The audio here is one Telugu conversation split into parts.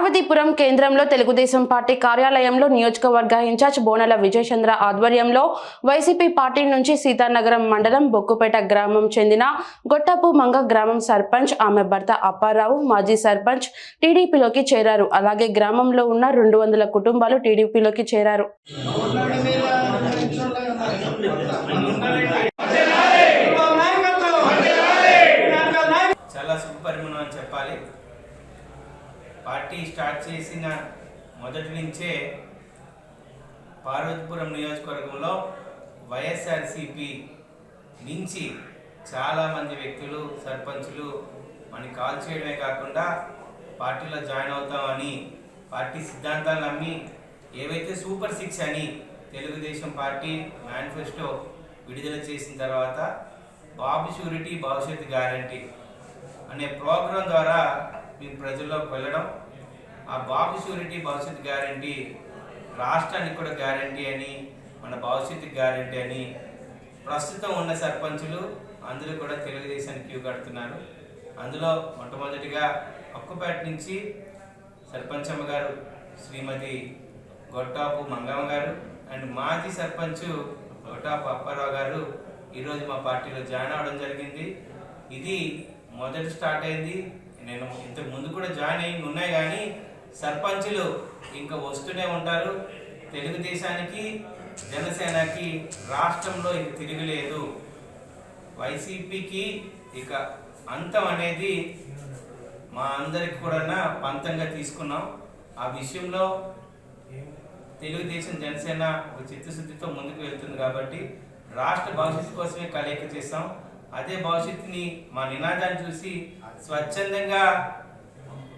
పార్వతీపురం కేంద్రంలో తెలుగుదేశం పార్టీ కార్యాలయంలో నియోజకవర్గ ఇన్ఛార్జ్ బోనల విజయచంద్ర ఆధ్వర్యంలో వైసీపీ పార్టీ నుంచి సీతానగరం మండలం బొక్కుపేట గ్రామం చెందిన గొట్టపు మంగ గ్రామం సర్పంచ్ ఆమె భర్త అప్పారావు మాజీ సర్పంచ్ టీడీపీలోకి చేరారు. అలాగే గ్రామంలో ఉన్న రెండు వందల కుటుంబాలు టీడీపీలోకి చేరారు. చాలా అని చెప్పాలి. పార్టీ స్టార్ట్ చేసిన మొదటి నుంచే పార్వతీపురం నియోజకవర్గంలో వైఎస్ఆర్సిపి నుంచి చాలామంది వ్యక్తులు సర్పంచులు మనకి కాల్ చేయడమే కాకుండా పార్టీలో జాయిన్ అవుతామని పార్టీ సిద్ధాంతాలు నమ్మి ఏవైతే సూపర్ సిక్స్ అని తెలుగుదేశం పార్టీ మేనిఫెస్టో విడుదల చేసిన తర్వాత బాబు షూరిటీ భవిష్యత్ గ్యారంటీ అనే ప్రోగ్రాం ద్వారా మీరు ప్రజల్లోకి వెళ్ళడం ఆ బాబు షూరిటీ భవిష్యత్తు గ్యారంటీ రాష్ట్రానికి కూడా గ్యారంటీ అని మన భవిష్యత్తు గ్యారంటీ అని ప్రస్తుతం ఉన్న సర్పంచులు అందరూ కూడా తెలుగుదేశానికి క్యూ కడుతున్నారు. అందులో మొట్టమొదటిగా ఒక్కపేట నుంచి సర్పంచమ్మ గారు శ్రీమతి గొట్టాపు మంగమ్మ గారు అండ్ మాజీ సర్పంచ్ గొట్టాపు అప్పారావు గారు ఈరోజు మా పార్టీలో జాయిన్ అవ్వడం జరిగింది. ఇది మొదటి స్టార్ట్ అయింది. నేను ఇంతకు ముందు కూడా జాయిన్ అయ్యి ఉన్నాయి కానీ సర్పంచులు ఇంకా వస్తూనే ఉంటారు. తెలుగుదేశానికి జనసేనకి రాష్ట్రంలో ఇంక తిరగలేదు. వైసీపీకి ఇక అంతం అనేది మా అందరికి కూడా పంతంగా తీసుకున్నాం. ఆ విషయంలో తెలుగుదేశం జనసేన ఒక చిత్తశుద్ధితో ముందుకు వెళ్తుంది కాబట్టి రాష్ట్ర భవిష్యత్తు కోసమే కలయిక చేస్తాం. అదే భవిష్యత్తుని మా నినాదాన్ని చూసి స్వచ్ఛందంగా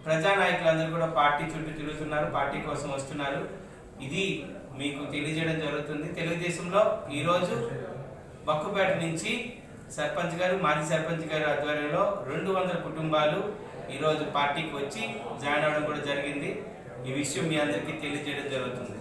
ప్రజానాయకులందరూ కూడా పార్టీ చుట్టూ తిరుగుతున్నారు పార్టీ కోసం వస్తున్నారు. ఇది మీకు తెలియజేయడం జరుగుతుంది. తెలుగుదేశంలో ఈరోజు బక్కుపేట నుంచి సర్పంచ్ గారు మాజీ సర్పంచ్ గారు ఆధ్వర్యంలో రెండు వందల కుటుంబాలు ఈరోజు పార్టీకి వచ్చి జాయిన్ అవ్వడం కూడా జరిగింది. ఈ విషయం మీ అందరికీ తెలియజేయడం జరుగుతుంది.